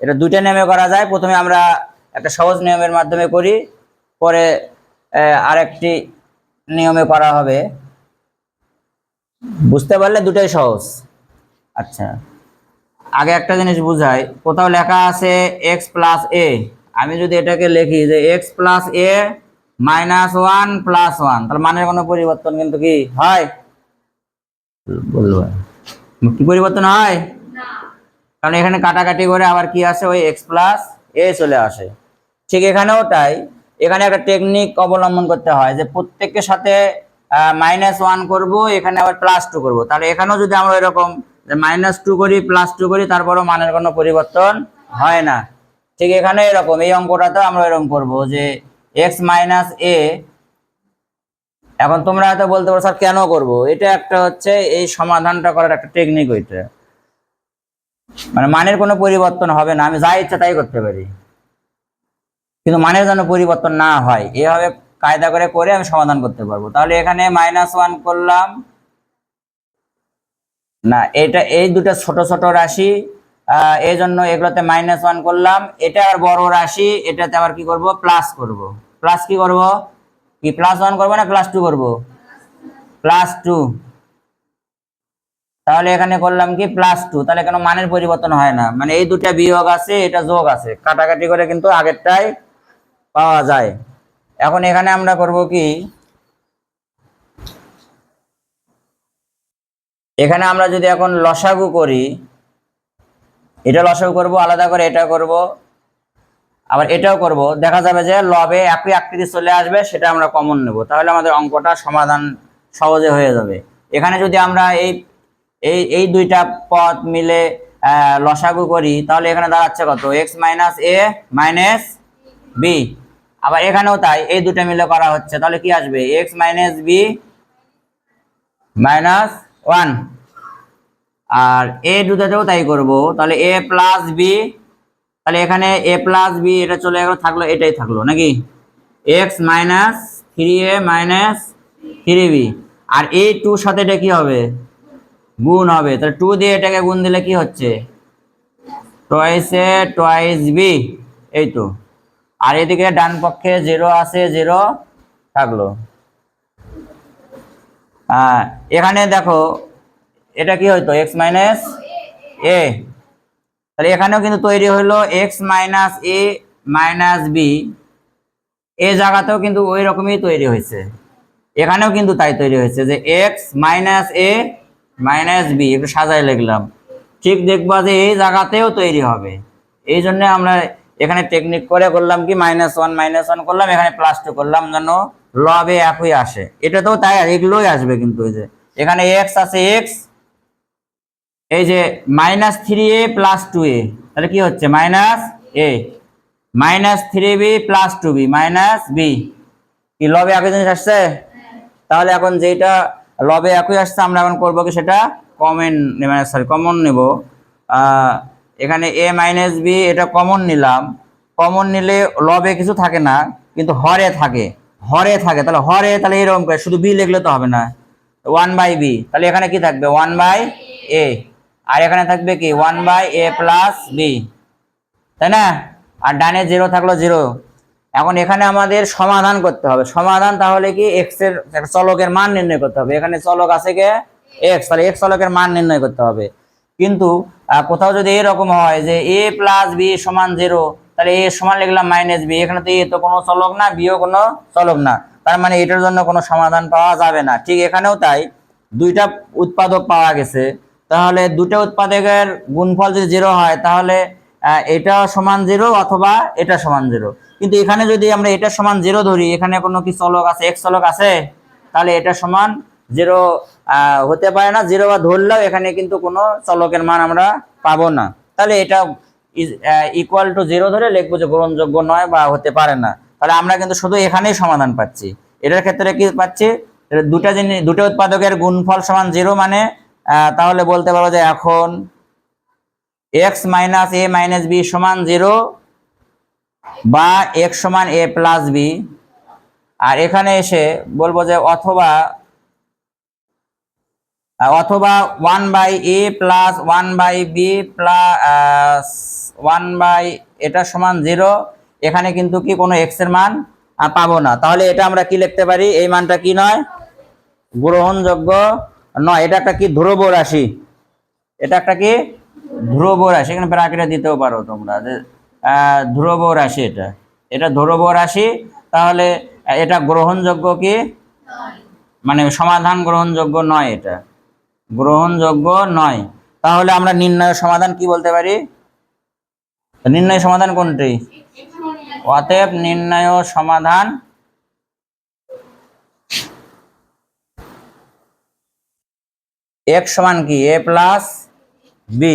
এটা দুইটা নিয়মে করা যায়। প্রথমে আমরা একটা সহজ নিয়মের মাধ্যমে করি, পরে আরেকটি নিয়মে করা হবে। বুঝতে পারলে দুটাই সহজ। আচ্ছা। আগে একটা জিনিস বুঝাই। কোথাও লেখা আছে এক্স প্লাস এ আমি যদি এটাকে লিখি যে x plus a minus one plus one তাহলে মানের কোনো পরিবর্তন কিন্তু কি হয়? বলল কি পরিবর্তন হয়? কারণ এখানে কাটাকাটি করে আবার কি আসে? ওই এক্স প্লাস এ চলে আসে। ঠিক এখানেও তাই। এখানে একটা টেকনিক অবলম্বন করতে হয় যে প্রত্যেকের সাথে মাইনাস ওয়ান করব, এখানে আবার প্লাস টু করব। তাহলে এখানেও যদি আমরা এরকম মাইনাস টু করি প্লাস টু করি, তারপরও মানের কোনো পরিবর্তন হয় না। ঠিক এখানে এরকম, এই অঙ্কটাতে আমরা এরকম করব যে এক্স মাইনাস এ এখন তোমরা হয়তো বলতে পারো, স্যার, কেন করব? এটা একটা হচ্ছে এই সমাধানটা করার একটা টেকনিক ওইটা মানে মানের কোনো পরিবর্তন হবে না, আমি যা ইচ্ছা তাই করতে পারি। কিন্তু মানের যেন পরিবর্তন না হয়, এভাবে কায়দা করে করে আমি সমাধান করতে পারব। তাহলে এখানে মাইনাস ওয়ান করলাম। না, এটা এই দুটো ছোট ছোট রাশি এই জন্য এগুলোতে মাইনাস ওয়ান করলাম। এটা আর বড় রাশি, এটাতে আবার কি করব? প্লাস করব। প্লাস কি করব? কি প্লাস ওয়ান করব না প্লাস টু করব? প্লাস টু তাহলে এখানে করলাম কি প্লাস টু তাহলে কেন মানের পরিবর্তন হয় না। মানে এই দুটা বিয়োগ আছে, এটা যোগ আছে। কাটাকাটি করে কিন্তু আগেরটাই পাওয়া যায়। এখন এখানে আমরা করব কি? এখানে আমরা যদি এখন লসাগু করি, এটা লসাগু করব, আলাদা করে এটা করব, আবার এটাও করব। দেখা যাবে যে লবে একই আকৃতি চলে আসবে, সেটা আমরা কমন নেব। তাহলে আমাদের অঙ্কটা সমাধান সহজে হয়ে যাবে। এখানে যদি আমরা এই এই এই দুইটা পদ মিলে লসাগু করি, তাহলে এখানে দাঁড়াচ্ছে কত? X minus a minus b আবার এখানেও তাই, এই দুটো মিলে করা হচ্ছে, তাহলে কি আসবে? X minus b minus one আর এ দুটাতেও তাই করব, তাহলে এ প্লাস বি তাহলে এখানে এ প্লাস বি এটা চলে গেল, থাকল, এটাই থাকল, নাকি? X minus three a minus three b আর এই টুর সাথে এটা কি হবে? গুণ হবে। তাহলে টু দিয়ে এটাকে গুণ দিলে কি হচ্ছে? টয়েস এ টয়েস বি এই তো। আর এদিকে ডান পক্ষে জিরো আছে জিরো থাকল। হ্যাঁ এখানে দেখো, এটা কি হইতো? এক্স মাইনাস এ তাহলে এখানেও কিন্তু তৈরি হলো x minus a minus b এ জায়গাতেও কিন্তু ওই রকমই তৈরি হয়েছে। এখানেও কিন্তু তাই তৈরি হয়েছে যে x minus a minus b একটু সাজাই লিখলাম। ঠিক দেখবা যে এই জায়গাতেও তৈরি হবে। এই জন্য আমরা এখানে টেকনিক করে করলাম কি মাইনাস ওয়ান মাইনাস ওয়ান করলাম এখানে প্লাস টু করলাম যেন লবে একই আসে। এটাতেও তাই এগুলোই আসবে কিন্তু এই যে। এখানে এক্স আছে এক্স এই যে minus three a plus two a তাহলে কি হচ্ছে? Minus a minus three b plus two b minus b কি লবে একই জিনিস আসছে? তাহলে এখন যেটা লবে একই আসছে, আমরা এখন করব কি সেটা কমন মানে সরি কমন নেব। এখানে এ মাইনাস বি এটা কমন নিলাম। কমন নিলে লবে কিছু থাকে না, কিন্তু হরে থাকে। হরে থাকে, তাহলে হরে তাহলে এরকম করে, শুধু বি লিখলে তো হবে না। ওয়ান বাই বি তাহলে এখানে কি থাকবে? ওয়ান বাই এ আর এখানে থাকবে কি? One by a plus b তাই না? আর ডানে জিরো থাকল জিরো এখন এখানে আমাদের সমাধান করতে হবে। সমাধান তাহলে কি এক্সের চলকের মান নির্ণয় করতে হবে। এখানে চলক আছে কে? এক্স তাহলে এক্স চলকের মান নির্ণয় করতে হবে। কিন্তু কোথাও যদি এরকম হয় যে এ প্লাস বি সমান জিরো তাহলে এ সমান লিখলাম মাইনাস বি এখানে তো এ তো কোনো চলক না বিও কোনো চলক না। তার মানে এটার জন্য কোনো সমাধান পাওয়া যাবে না। ঠিক এখানেও তাই। দুইটা উৎপাদক পাওয়া গেছে। তাহলে দুটো উৎপাদকের গুণফল যদি জিরো হয়, তাহলে এটা সমান জিরো অথবা এটা সমান জিরো কিন্তু এখানে যদি আমরা এটা সমান জিরো ধরি, এখানে কোনো কি চলক আছে? এক চলক আছে? তাহলে এটা সমান জিরো হতে পারে না। জিরো বা ধরলেও এখানে কিন্তু কোনো চলকের মান আমরা পাবো না। তাহলে এটা ইকুয়াল টু জিরো ধরে লিখব যে গ্রহণযোগ্য নয় বা হতে পারে না। তাহলে আমরা কিন্তু শুধু এখানেই সমাধান পাচ্ছি। এটার ক্ষেত্রে কি পাচ্ছি? দুটা জিনিস, দুটো উৎপাদকের গুণফল সমান জিরো মানে তাহলে বলতে পারো যে এখন x minus a minus b সমান জিরো বা এক্স সমান এ প্লাস বি আর এখানে এসে বলব যে অথবা অথবা one by a plus one by b plus one by এটা সমান জিরো এখানে কিন্তু কি কোনো এক্সের মান পাবো না। তাহলে এটা আমরা কি লিখতে পারি? এই মানটা কি নয়? গ্রহণযোগ্য নয়। এটা একটা কি ধ্রুব রাশি? এটা একটা কি ধ্রুব রাশি, এখানে ব্রাকেটে দিতেও পারো তোমরা। যে ধ্রুব রাশি এটা। এটা ধ্রুব রাশি, তাহলে এটা গ্রহণযোগ্য কি? মানে সমাধান গ্রহণযোগ্য নয় এটা। গ্রহণযোগ্য নয়। তাহলে আমরা নির্ণয় সমাধান কি বলতে পারি? নির্ণয় সমাধান কোনটি? অতএব নির্ণয় সমাধান এক সমান কি? A plus b.